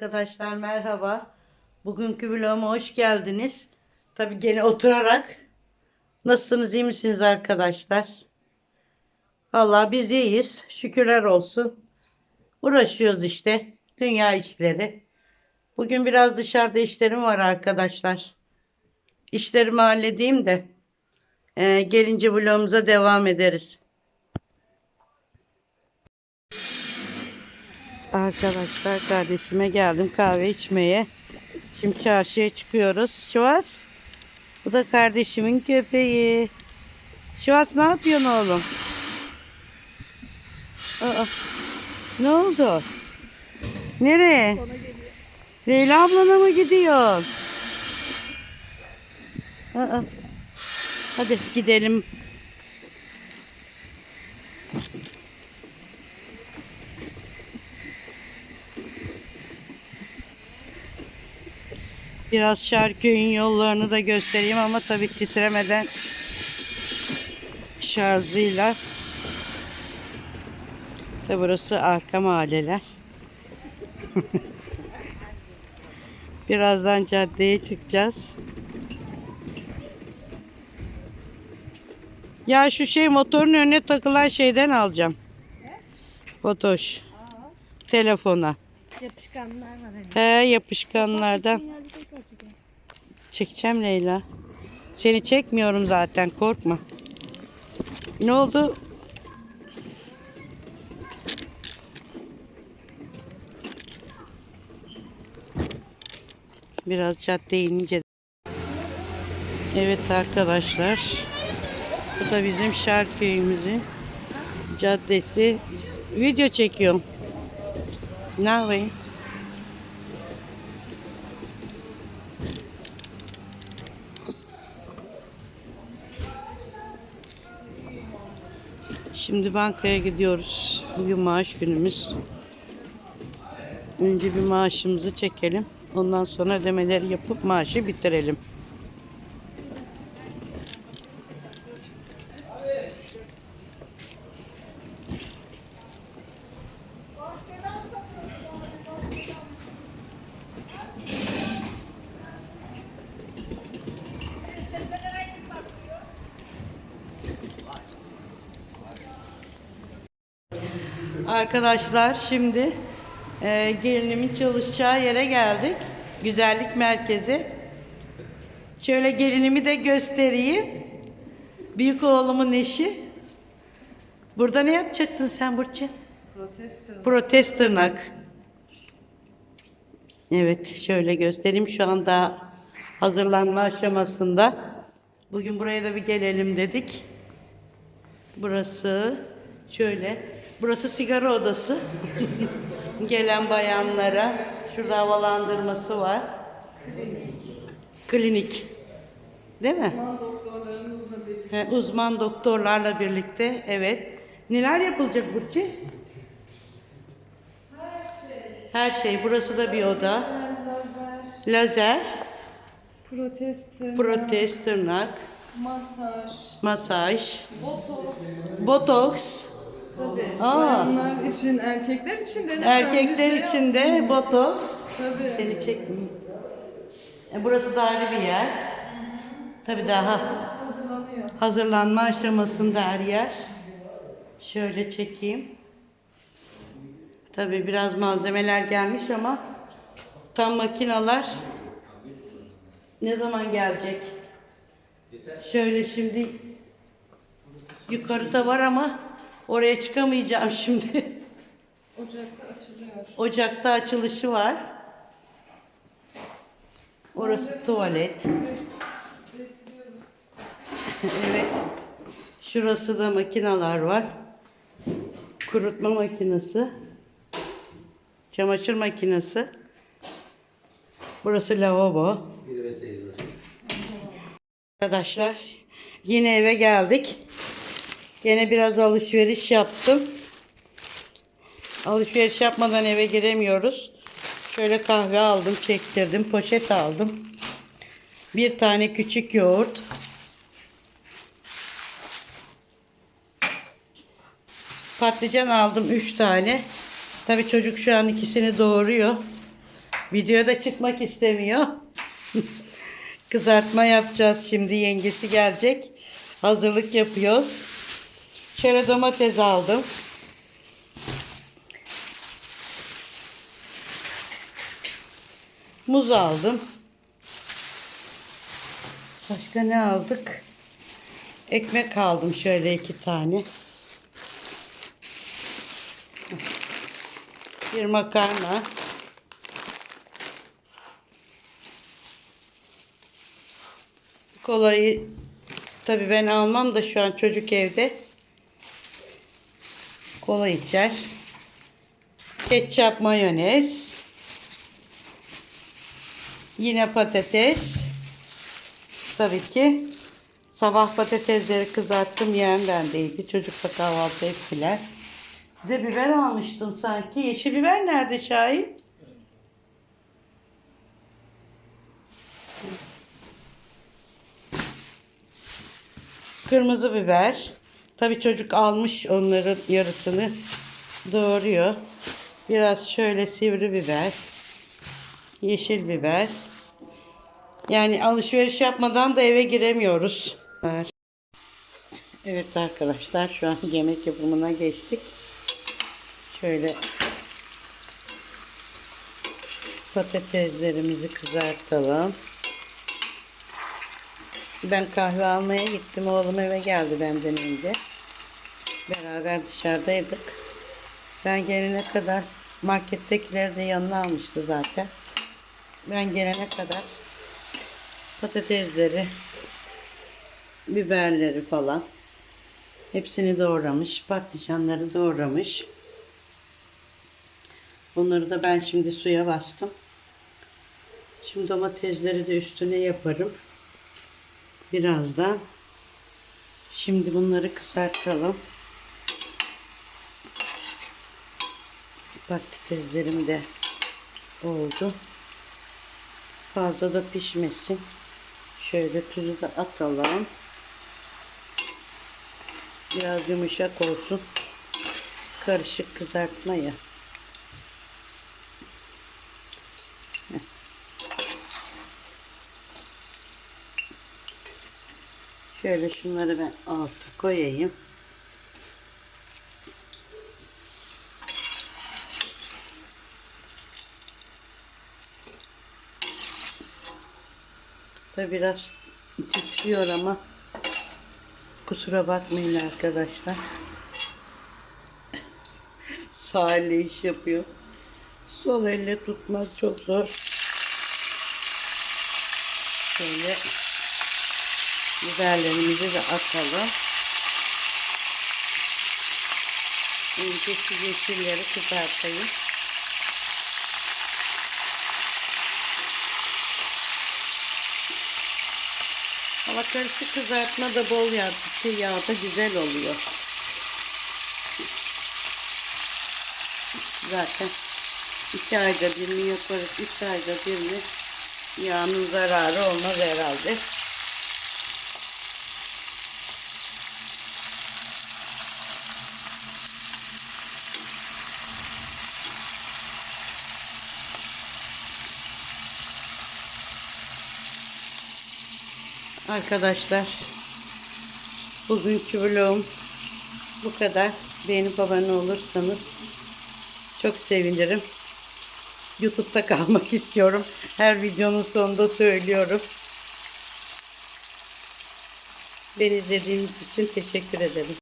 Arkadaşlar merhaba. Bugünkü vloguma hoş geldiniz. Tabi gene oturarak. Nasılsınız iyi misiniz arkadaşlar? Vallahi biz iyiyiz. Şükürler olsun. Uğraşıyoruz işte. Dünya işleri. Bugün biraz dışarıda işlerim var arkadaşlar. İşlerimi halledeyim de e, gelince vlogumuza devam ederiz. Arkadaşlar kardeşime geldim kahve içmeye. Şimdi çarşıya çıkıyoruz. Şivas. Bu da kardeşimin köpeği. Şivas ne yapıyorsun oğlum? Aa, ne oldu? Nereye? Leyla ablana mı gidiyorsun? Aa, hadi gidelim. Biraz Şarköy'ün yollarını da göstereyim ama tabii titremeden şarjıyla. Tabi burası arka mahalleler. Birazdan caddeye çıkacağız. Ya şu şey motorun önüne takılan şeyden alacağım. Fotoş. Telefona. Yapışkanlar var hani. He yapışkanlardan. Çekeceğim Leyla. Seni çekmiyorum zaten korkma. Ne oldu? Biraz caddeye inince. Evet arkadaşlar. Bu da bizim Şarköy'ümüzün caddesi. Video çekiyorum. Ne yapayım? Şimdi bankaya gidiyoruz. Bugün maaş günümüz. Önce bir maaşımızı çekelim. Ondan sonra ödemeleri yapıp maaşı bitirelim. Arkadaşlar şimdi e, gelinimin çalışacağı yere geldik. Güzellik merkezi. Şöyle gelinimi de göstereyim. Büyük oğlumun eşi. Burada ne yapacaktın sen Burçin? Protest. Protest tırnak. Evet şöyle göstereyim. Şu anda hazırlanma aşamasında. Bugün buraya da bir gelelim dedik. Burası şöyle. Burası sigara odası. Gelen bayanlara. Şurada havalandırması var. Klinik. Klinik. Değil mi? Uzman doktorlarımızla birlikte. He, uzman doktorlarla birlikte. Evet. Neler yapılacak Burçin? Her şey. Her şey. Burası da bir oda. Lazer, Lazer, protest, tırnak, protez, tırnak, masaj, masaj, botoks. botoks. Tabii. Aa. Bayanlar için, erkekler için de. Erkekler şey için de botoks. Tabii. Seni çekmeyeyim. E, burası da ayrı bir yer. Tabii daha Hazırlanıyor. hazırlanma aşamasında her yer. Şöyle çekeyim. Tabii biraz malzemeler gelmiş ama tam makinalar ne zaman gelecek? Şöyle şimdi yukarıda var ama oraya çıkamayacağım şimdi. Ocakta açılıyor. Ocakta açılışı var. Orası tuvalet. evet. Şurası da makineler var. Kurutma makinesi. Çamaşır makinesi. Burası lavabo. Arkadaşlar yine eve geldik. Yine biraz alışveriş yaptım. Alışveriş yapmadan eve giremiyoruz. Şöyle kahve aldım, çektirdim, poşet aldım. Bir tane küçük yoğurt. Patlıcan aldım 3 tane. Tabii çocuk şu an ikisini doğuruyor. Videoda çıkmak istemiyor. Kızartma yapacağız şimdi. Yengesi gelecek. Hazırlık yapıyoruz. Şöyle domates aldım. Muz aldım. Başka ne aldık? Ekmek aldım şöyle iki tane. Bir makarna. Kolayı tabii ben almam da şu an çocuk evde. Kola içer. Ketçap, mayonez. Yine patates. Tabii ki sabah patatesleri kızarttım yiyen bendeydi. Çocuk da kahvaltı ettiler. Bize biber almıştım sanki. Yeşil biber nerede Şahin? Kırmızı biber. Tabii çocuk almış onların yarısını doğruyor. Biraz şöyle sivri biber. Yeşil biber. Yani alışveriş yapmadan da eve giremiyoruz. Evet arkadaşlar şu an yemek yapımına geçtik. Şöyle patateslerimizi kızartalım. Ben kahve almaya gittim. Oğlum eve geldi benden önce. Beraber dışarıdaydık. Ben gelene kadar markettekileri de yanına almıştı zaten. Ben gelene kadar patatesleri, biberleri falan hepsini doğramış. Patlıcanları doğramış. Bunları da ben şimdi suya bastım. Şimdi domatesleri de üstüne yaparım. Birazdan. Şimdi bunları kızartalım. Patateslerim de oldu. Fazla da pişmesin. Şöyle tuzu da atalım. Biraz yumuşak olsun. Karışık kızartma ya. Şöyle şunları ben altı koyayım. Tabi biraz titriyor ama kusura bakmayın arkadaşlar. Sağ elle iş yapıyor. Sol elle tutmak çok zor. Şöyle biberlerimizi de atalım. Önce şu yeşilleri kızartayım. Ama karışık kızartma da bol yağ, şey yağda güzel oluyor. Zaten iki ayda bir mi yaparız, üç ayda bir mi yağının zararı olmaz herhalde. Arkadaşlar bugünkü vlogum bu kadar. Beğenip abone olursanız çok sevinirim. Youtube'da kalmak istiyorum. Her videonun sonunda söylüyorum. Beni izlediğiniz için teşekkür ederim.